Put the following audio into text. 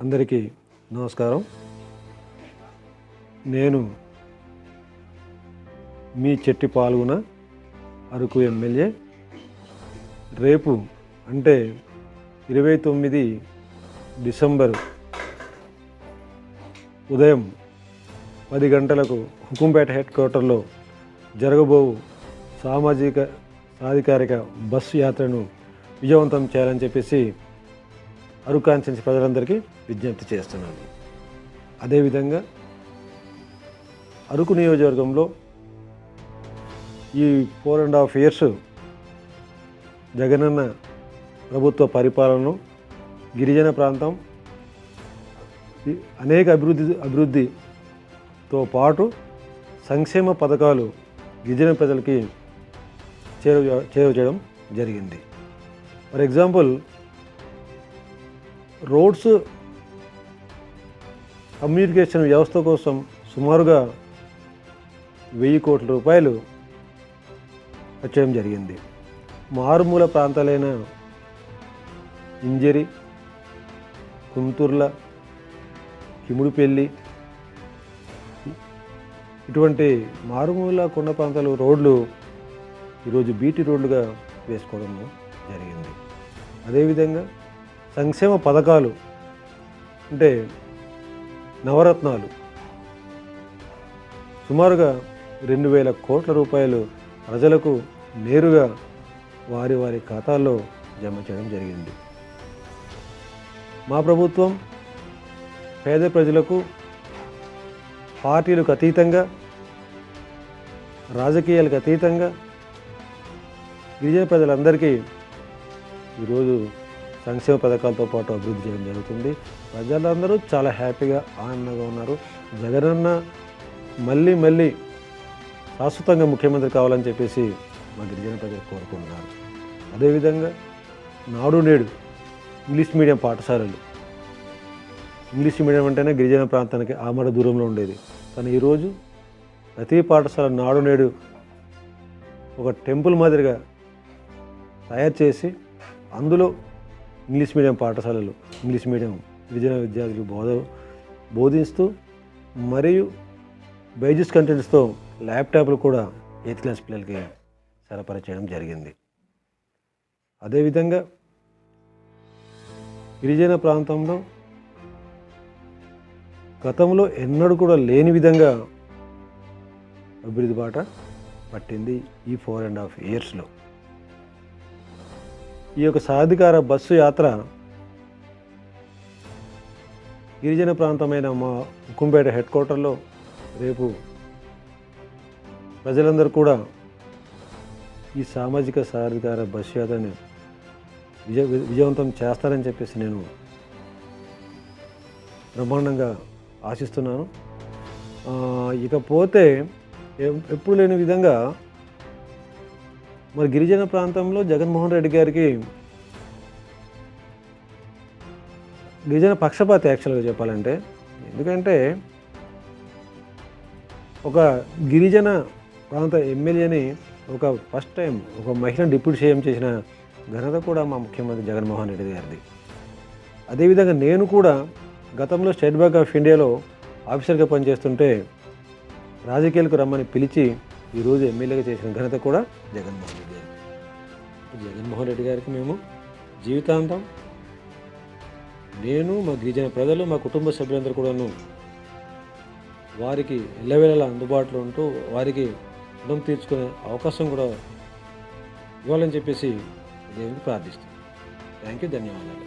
అందరికీ నమస్కారం. నేను మీ చెట్టి పాల్గొన అరకు ఎమ్మెల్యే. రేపు అంటే ఇరవై తొమ్మిది డిసెంబర్ ఉదయం పది గంటలకు హుకుంపేట హెడ్ క్వార్టర్లో జరగబోవు సామాజిక సాధికారిక బస్సు యాత్రను విజయవంతం చేయాలని చెప్పేసి అరకు ప్రజలందరికీ విజ్ఞప్తి చేస్తున్నాను. అదేవిధంగా అరకు నియోజకవర్గంలో ఈ four and half years Jagananna ప్రభుత్వ పరిపాలనను గిరిజన ప్రాంతం అనేక అభివృద్ధి అభివృద్ధితో పాటు సంక్షేమ పథకాలు గిరిజన ప్రజలకి చేరువ చేరువ చేయడం జరిగింది. ఫర్ ఎగ్జాంపుల్ రోడ్స్ కమ్యూనికేషన్ వ్యవస్థ కోసం సుమారుగా వెయ్యి కోట్ల రూపాయలు ఖర్చు జరిగింది. మారుమూల ప్రాంతాలైన ఇంజరి కుంతుర్ల కిముడుపెల్లి ఇటువంటి మారుమూల కొండ ప్రాంతాలు రోడ్లు ఈరోజు బీటీ రోడ్లుగా వేసుకోవడం జరిగింది. అదేవిధంగా సంక్షేమ పథకాలు అంటే నవరత్నాలు. సుమారుగా రెండు వేల కోట్ల రూపాయలు ప్రజలకు నేరుగా వారి వారి ఖాతాల్లో జమ చేయడం జరిగింది. మా ప్రభుత్వం పేద ప్రజలకు పార్టీలకు అతీతంగా రాజకీయాలకు అతీతంగా గిరిజన ప్రజలందరికీ ఈరోజు సంక్షేమ పథకాలతో పాటు అభివృద్ధి చేయడం జరుగుతుంది. ప్రజలందరూ చాలా హ్యాపీగా ఆనందంగా ఉన్నారు. జగనన్న మళ్ళీ మళ్ళీ శాశ్వతంగా ముఖ్యమంత్రి కావాలని చెప్పేసి మా గిరిజన ప్రజలు కోరుకుంటున్నారు. అదేవిధంగా నాడు నేడు ఇంగ్లీష్ మీడియం పాఠశాలలు. ఇంగ్లీష్ మీడియం అంటేనే గిరిజన ప్రాంతానికి ఆమడ దూరంలో ఉండేది. కానీ ఈరోజు ప్రతి పాఠశాల నాడు నేడు ఒక టెంపుల్ మాదిరిగా తయారు చేసి అందులో ఇంగ్లీష్ మీడియం పాఠశాలలు ఇంగ్లీష్ మీడియం గిరిజన విద్యార్థులు బోధ బోధిస్తూ మరియు బైజెస్ కంటెంట్స్తో ల్యాప్టాప్లు కూడా ఎయిత్ క్లాస్ పిల్లలకి సరఫరా చేయడం జరిగింది. అదేవిధంగా గిరిజన ప్రాంతంలో గతంలో ఎన్నడూ కూడా లేని విధంగా అభివృద్ధి బాట పట్టింది ఈ ఫోర్ అండ్ హాఫ్ ఇయర్స్లో ఈ యొక్క సాధికార బస్సు యాత్ర గిరిజన ప్రాంతమైన మా ఉక్కుంపేట హెడ్ క్వార్టర్లో రేపు ప్రజలందరూ కూడా ఈ సామాజిక సాధికార బస్సు యాత్రని విజయ విజయవంతం చేస్తారని చెప్పేసి నేను బ్రహ్మాండంగా ఆశిస్తున్నాను. ఇకపోతే ఎప్పుడు లేని విధంగా మరి గిరిజన ప్రాంతంలో జగన్మోహన్ రెడ్డి గారికి గిరిజన పక్షపాతి యాక్చువల్గా చెప్పాలంటే ఎందుకంటే ఒక గిరిజన ప్రాంత ఎమ్మెల్యేని ఒక ఫస్ట్ టైం ఒక మహిళ డిప్యూటీ సీఎం చేసిన ఘనత కూడా మా ముఖ్యమంత్రి జగన్మోహన్ రెడ్డి గారిది. అదేవిధంగా నేను కూడా గతంలో స్టేట్ బ్యాంక్ ఆఫ్ ఇండియాలో ఆఫీసర్గా పనిచేస్తుంటే రాజకీయాలకు రమ్మని పిలిచి ఈరోజు ఎమ్మెల్యేగా చేసిన ఘనత కూడా జగన్మోహన్ రెడ్డి గారు. జగన్మోహన్ రెడ్డి గారికి మేము జీవితాంతం నేను మా గిరిజన ప్రజలు మా కుటుంబ సభ్యులందరూ కూడాను వారికి ఎల్లవేళలా అందుబాటులో ఉంటూ వారికి రుణం తీర్చుకునే అవకాశం కూడా ఇవ్వాలని చెప్పేసి దేవునికి ప్రార్థిస్తాను థ్యాంక్ యూ ధన్యవాదాలు.